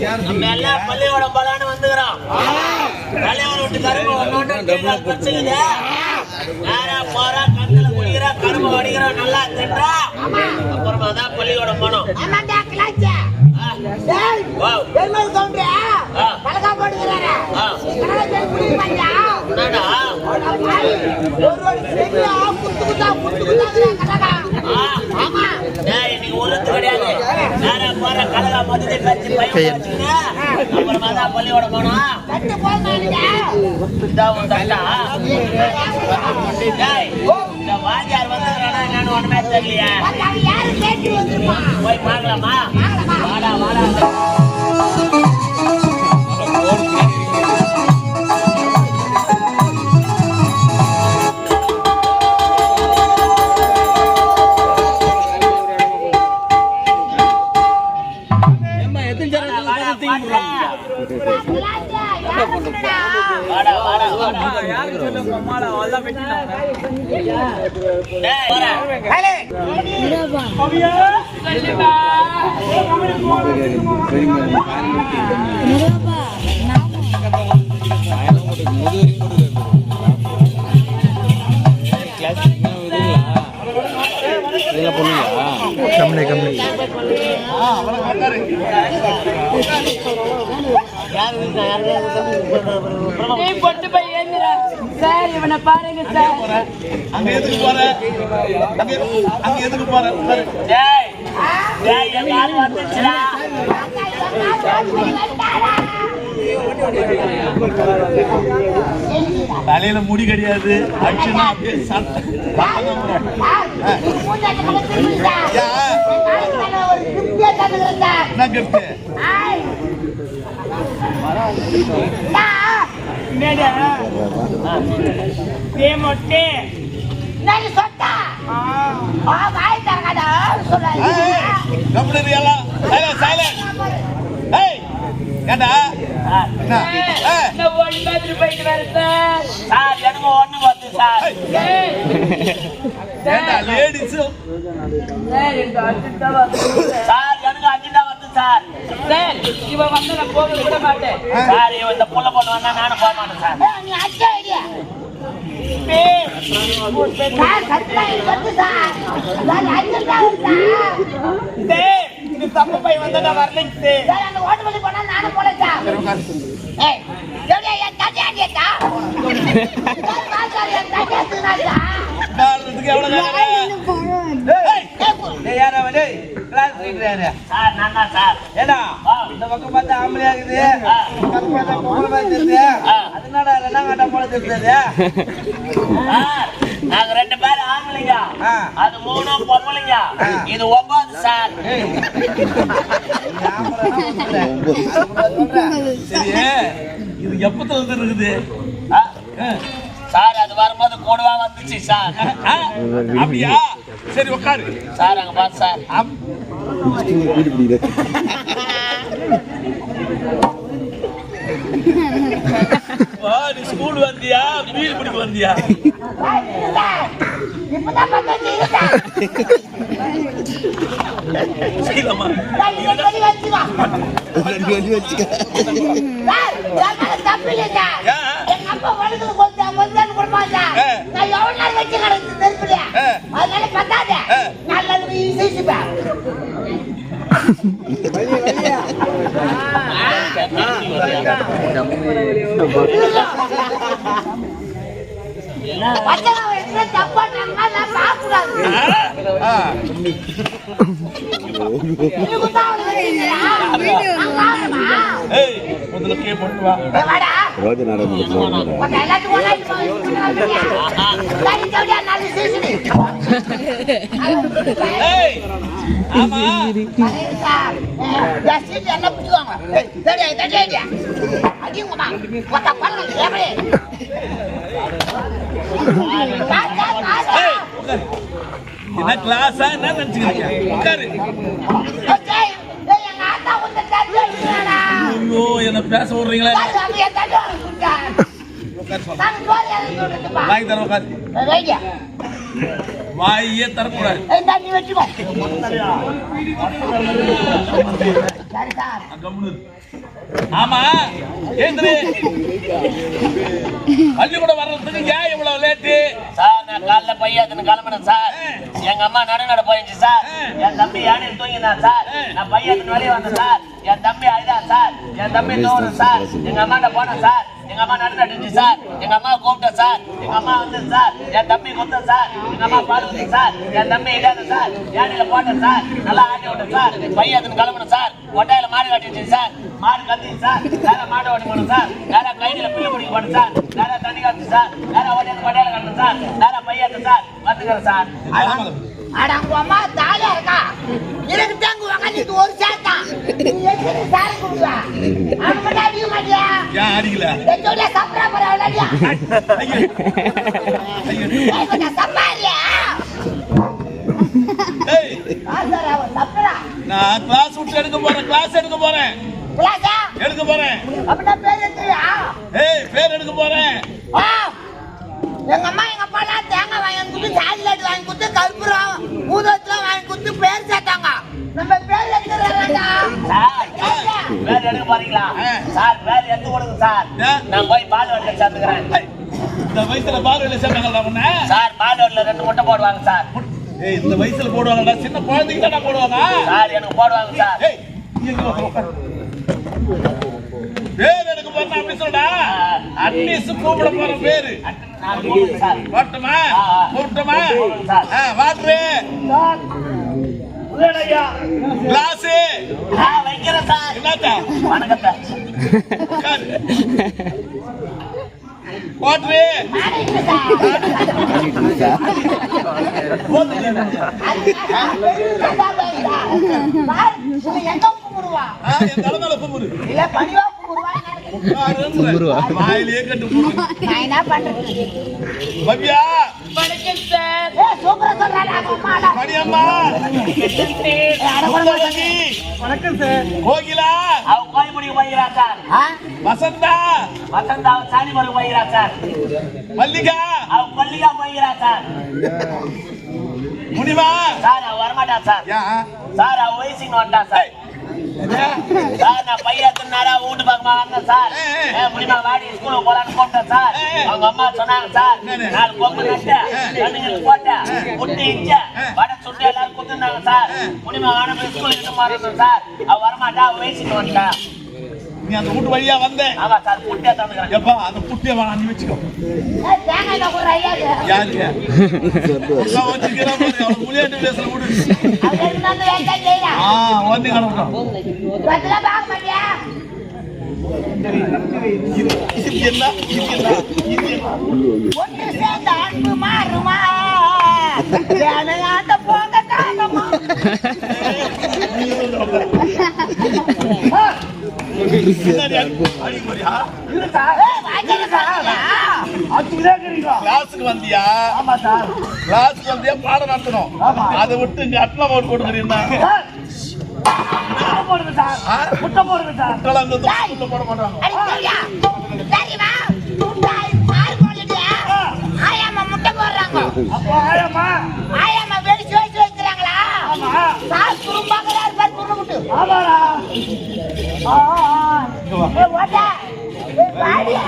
நம்ம எல்லாம் பள்ளியோடம் போலான்னு வந்துக்கிறோம். தலைவர் விட்டு கரும்பு ஒன்னொன்னு குடிச்சுக்குது நேரா போறா கண்ணுல குடிக்கிறா கரும்பு வடிக்கிறா நல்லா தின்றா. அப்புறமா தான் பள்ளியோடம் போனோம். போட்டுக்கிறாரு. என்னடா? ஒரு ஒரு செடியா குத்து குத்தா, குத்து கனகா. ஆ, ஆமா. டேய், இன்னைக்கு ஒழுத்து கிடையாது நேரா கலகா மதுரை கட்சி பையன் அப்புறமா தான் பள்ளியோடம் போனோம் வாத்தியார் ஒண்ணுமே தெரியலையே? போய் பார்க்கலாமா? வாடா வாடா வாடா டேய், போடா. நீ பொட்டு போய் சார் இவனை பாருங்க சார். அங்க எதுக்கு போற அங்க அங்க எதுக்கு போற. டேய், டேய், வந்துச்சுடா. தலையில முடி கிடையாது. அப்படியே சார். என்ன கெட்டு ஏண்டா? என்ன? ஓடி பார்த்துட்டு போயிட்டு வரேன் சார்? எனக்கு ஒண்ணு வருது சார். ஏய். ஏண்டா லேடிஸ் சார் எனக்கு அர்ஜென்ட்டா வரணும் சார். சார், எனக்கு அஞ்சு தான் வருது சார். சார் இவன் வந்து நான் போக விட மாட்டேன் சார், இவன் இந்த புள்ள பொண்ணு வந்தா நானும் போக மாட்டேன் சார். ஏய், நீ அடிச்ச ஐடியா. தப்பு பையன் வந்தா நான் வரலைங்க சார், அந்த ஓட்டு போனா நானும் போல சார். ஏய், எப்படியா என் தட்டி அடிச்சா? சார், வா சார், என் தட்டி அடிச்சுனா சார். உட்கார்றதுக்கு எவ்வளவு நேரம் ஏய், ஏய், போ. சார் நான் தான் சார். ஏடா. இந்த பக்கம் பார்த்தா ஆம்பளையா இருக்குது பக்கம் பார்த்தா பொம்பளை மாதிரி தெரியுது. ஆ. அதனால ரெண்டாங்காட்டா போல தெரியுது? நாங்க ரெண்டு பேரும் ஆம்பளைங்க. ஆ. அது மூணும் பொம்பளைங்க. இது ஒன்பது சார். சரி இது எப்பத்துல இருந்து இருக்குது ஆ, சார் அது வரும்போது கூடவா வந்துச்சு சார். அப்படியா? சரி உட்காரு. சார் அங்க பாத்து சார். நீ ஸ்கூல் வந்தியா? வீல் பிடிக்க வந்தியா? சார், இதை சொல்லி வச்சுக்கோ. தப்பாட்டாங்கன்னா நான் சாப்பிடாது அடிங்கம்மா. ஒத்த பல்லு, எப்படி? சார், சார், சார், ஏய் சார். உட்காரு. என்ன கிளாஸா என்ன நினைச்சுக்கிறீங்க உட்காரு ஐயோ என்ன பேச விடுறீங்களா சார், வாங்கி தர உட்காரு வாயே தரக்கூடாது ஆமா பள்ளிக்கூடம் வர்றதுக்கு ஏன் இவ்வளவு லேட்டு காலைல பையாத்துன்னு கிளம்பினேன் சார். எங்க அம்மா நடுநட போயிடுச்சு சார். என் தம்பி யானையில் தூங்கினான் சார். நான் பையாத்துன்னு வெளியே வந்தேன் சார். என் தம்பி அழுதான் சார். என் தம்பி தூங்கணும் சார். எங்க அம்மாட்ட போனேன் சார். எங்க அம்மா நடு நட்டுச்சு சார். எங்க அம்மா கூப்பிட்ட சார். எங்க அம்மா வந்து சார். என் தம்பி கொடுத்தேன் சார். எங்க அம்மா பாடுவது சார். என் தம்பி இல்லாத சார். யானையில போட்ட சார். நல்லா ஆட்டி விட்ட சார். பையாத்துன்னு கிளம்பணும் சார். ஒட்டையில மாடு கட்டிச்சு சார். மாடு கத்தி சார். வேற மாடு ஓட்டி போனோம் சார். வேற கையில பில்லு பிடிக்க போனோம் சார். வேற தண்ணி காத்து சார். வேற ஒட்டையில கொட்டையில கட்டணும் சார். வேற பையன் சார். வந்துக்கிறேன் சார். அட உங்க அம்மா தாலியா இருக்கா? எனக்கு தாங்க உக்காந்துட்டு ஒரு நீ எப்படி சாரி குடுவா அவன் மட்டும் அடிக்க மாட்டியா? ஏன் அடிக்கல? போற அவளாடியா ஐயோ. சம்பாரியா? அவன் சப்ரா நான் கிளாஸ் விட்டு எடுக்க போறேன் கிளாஸ் எடுக்க போறேன். எடுக்க போறேன். அப்படின்னா பேர் எடுத்துவியா ஏய் பேர் எடுக்க போறேன். ஆ. எங்க அம்மா எங்க அப்பா எல்லாம் தேங்காய் வாங்கி கொடுத்து சாக்லேட் வாங்கி கொடுத்து கற்பூரம் ஊதத்துல வாங்கி கொடுத்து பேர் சேர்த்தாங்க. நம்ம பேர் எடுத்துறாங்க சார் வேற எடுக்க போறீங்களா? சார் வேற எடுத்து கொடுங்க சார்? நான் போய் பால் வண்டில சேர்ந்துக்கிறேன். ஐய், இந்த வயசுல பார்வையில சேர்ந்தாங்களா உன்ன? சார் பால் ரெண்டு முட்டை போடுவாங்க சார். இந்த வயசுல போடுவாங்கடா சின்ன குழந்தைக்கு தானே போடுவாங்க. சார் எனக்கு போடுவாங்க சார். பேர் எடுக்க போறேன் அப்படி சொல்றா அட்லீஸ்ட் கூப்பிட போற பேரு. கூப்பிட்டுமா சார். வாட்ரு. கிளாஸ் வைக்கிறேன் சார் என்னத்தா. வாட்ரு எங்க தலைமையில கும்பிடு இல்ல பணிவா வாயிலே கட்டு நான் என்ன பண்றது பவ்யா வணக்கம் சார் ஏ சூப்பரா சொல்றாடா அம்மாடா மணியம்மா வணக்கம் சார். கோகிலா அவ கோயில் முடிக்க போகிறா சார் வசந்தா வசந்தா சாணி மறுக்க போகிறா சார் மல்லிகா அவ கொல்லிகா போகிறா சார் முனிமா சார் அவ வரமாட்டா சார் சார் அவ வயசுக்கு வந்துட்டா சார். சார் நான் பையன் தின்னாரா வீட்டு பக்கமா வந்தேன் சார். முடியுமா? வாடி ஸ்கூலுக்கு போலான்னு கூப்பிட்டேன் சார். அவங்க அம்மா சொன்னாங்க சார்? நாலு கொம்பு நட்டேன் கண்ணுங்களுக்கு போட்டேன். இச்சேன் ஏய். வடை சுட்டு எல்லாரும் குத்துனாங்க சார். ஏய். முடியுமா? வாடகை ஸ்கூலுக்கு சார் அவ வரமாட்டா வயசுக்கு நீ அந்த வீட்டு வழியா வந்த. எப்பா அந்த புட்டிய வேணாம் நீ வச்சுக்கோ. தேங்காய் தான் கூட ஐயா யாருக்கு எல்லாம் வச்சுக்கிறா பாரு கிளாஸுக்கு வந்தியா? கிளாஸுக்கு வந்தியா? பாடம் நடத்தணும். அதை விட்டு இங்க அட்லா போட்டு கொடுக்குறீங்கன்னா முட்டை போடுங்க சார் போட மாட்டாங்க. ஆயாமா முட்டை போடுறாங்க. ஆயாமா வெடிச்சு வச்சு சார் துரும்பாக்கிறாரு பாரு துரு முட்டு ஏய், ஓட்டா. ஏய், வாடியா.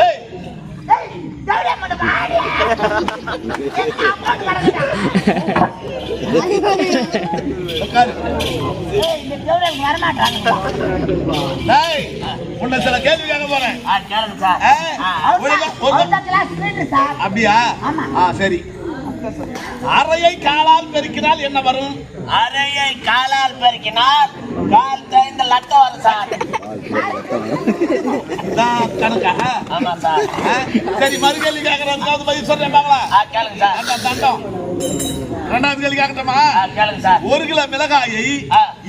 ஏய், ஏய், ஜவுளியா மட்டும் வாடியா. ஏய். டேய், உன்னை சில கேள்வி கேட்க போறேன் ஆ ஆ, ஆ, leader சார். அப்படியா ஆமா. ஆ சரி அறையை காலால் பெருக்கினால் என்ன வரும்? அறையை காலால் பெருக்கினால் கால் தேய்ந்த லட்டம் வரும் சார். கணக்கா? ஆமா சார். சரி மறு கேள்வி கேட்கறதுக்காவது பதில் சொல்றேன் பாங்களா கேளுங்க சார். அந்த தண்டம். ரெண்டாவது கேள்வி கேட்கட்டுமா கேளுங்க சார். ஒரு கிலோ மிளகாயை.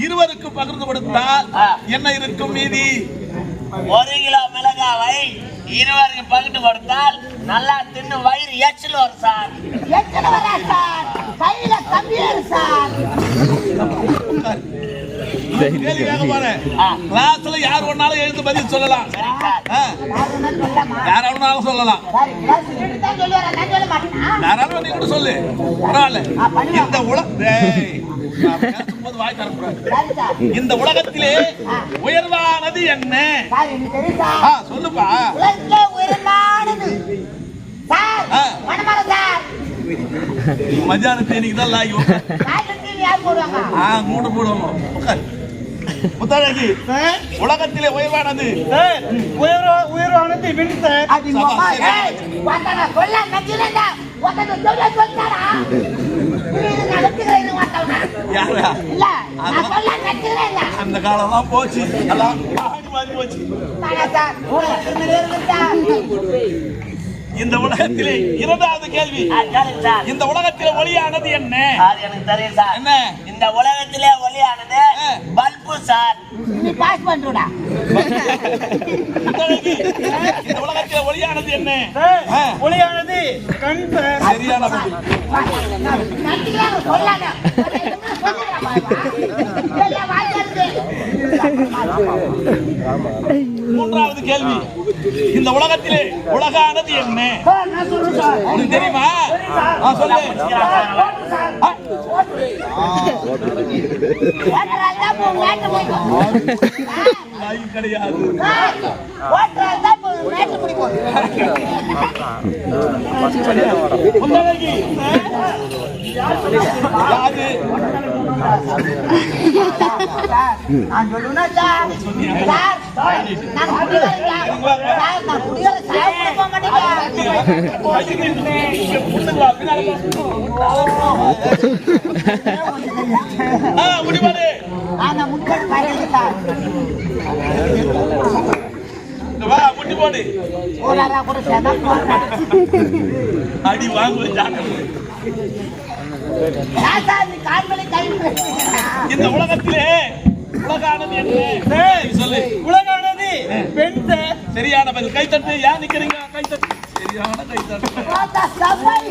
இருவருக்கு பகிர்ந்து கொடுத்தால். என்ன இருக்கும் மீதி? ஒரு கிலோ மிளகாவை இருவருக்கு பகிட்டு கொடுத்தால் நல்லா தின்னு வயிறு எச்சில் வரும் சார். எத்தனை வரா சார்? கையில கம்பியாரு சார். கிளாஸ்ல யார் வேணாலும் எழுந்து பதில் சொல்லலாம். சரி சார். ஆ, யார் சொல்லலாமா? யாராலும் நீ கூட சொல்லு. பரவாயில்ல. இந்த உல டேய், நான் பேசும்போது வாய் தரக்கூடாது சரி சார். இந்த உலகத்திலே உயர்வானது என்ன? சொல்லுப்பா. உலகத்திலே மத்தியான தேனிக்கு தான் லாகி யார் போடுவாங்க. முத்தாழகி உலகத்திலே உயர்வானது. நச்சுக்கிறேன்டா. அந்த காலம்லாம் போச்சு. எல்லாம் மாறி போச்சு. இந்த உலகத்திலே இரண்டாவது கேள்வி. இந்த உலகத்திலே ஒளியானது என்ன? அது எனக்கு தெரியும் சார். என்ன? இந்த உலகத்திலே ஒளியானது. Bulb sir. நீ பாஸ். முத்தாழகி, இந்த உலகத்திலே ஒளியானது என்ன? ஒளியானது கண் சார். சரியான பதில். மூன்றாவது கேள்வி. இந்த உலகத்திலே உலகானது என்ன? தெரியுமா? சொல்லு. நாய் கிடையாது நான் சொல்லுவேனா சார்? சார், நான் குடிகாரன் சார். நான் குடிகாரன் சார், மாட்டேங்க. ஆனா முன்னாடி பாருங்க சார். முட்டி போடு அடி வாங்குவேன் ஜாக்கிரதை இந்த உலகத்திலே உலகானது என்ன? சொல்லு. உலகானது பெண் சார் சரியான பதில் கை தட்டு. ஏன் நிக்கிறீங்க? கை தட்டு. சரியான கை தட்டு. போட்டா சபை.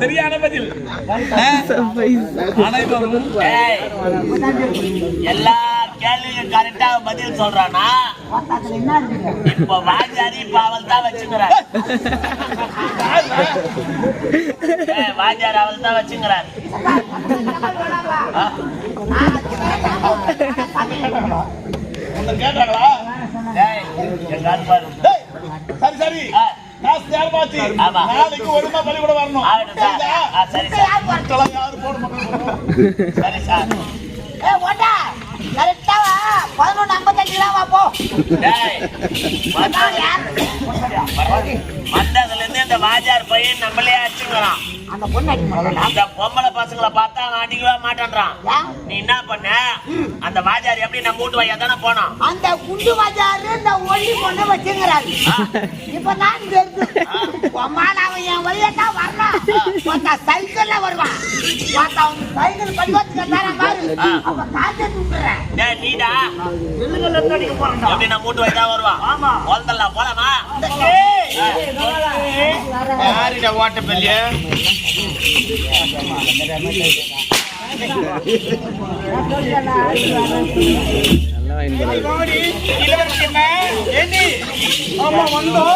சரியான பதில். எல்லா கேள்வியும் கரெக்டா பதில் சொல்றானா? இப்போ வாஜாரி பாவல் தான் வச்சுக்கிறார். வாஜார் அவள் தான் வச்சுக்கிறார் உன்னை கேட்டாங்களா? சரி சரி. நாளைக்கு ஒழுங்கா பள்ளிக்கூடம் வரணும். சார். சரி சார். மக்களெல்லாம் யாரும் போட மாட்டாங்க சரி சார். ஏய், ஓட்டா, correct ஆ வா. 11:55 தான் வா, போ. ஏய், அதான் யார்? வந்ததுல இருந்து இந்த வாஜார் பையன் நம்மளே அடிச்சுக்கிறான் அந்த பொண்ணு அடிக்க? அந்த பொம்பளை பசங்களை பார்த்தா அவன் அடிக்கவே மாட்டேன்றான்? நீ என்ன பண்ண? அந்த வாஜார் எப்படி நம்ம வீட்டு வழியா தானே போனோம் அந்த குண்டு பஜாரு இந்த ஒல்லி பொண்ணை வச்சுங்கிறாரு இப்ப நான் தெரிஞ்சு உம்மால அவன் என் வழியா தான் வரணும் ஒருத்த சைக்கிள்ல வருவான். ஒருத்த அவன் சைக்கிள் பரிவத்துக்கு தர மாதிரி அப்ப காத்து டேய் நீடா. எப்படி நம்ம வீட்டு வழியா தான் வருவான்? ஆமா. போலதெல்லாம் போலாமா? யாரிட ஓட்ட பெல்லிய நல்லா அம்மா,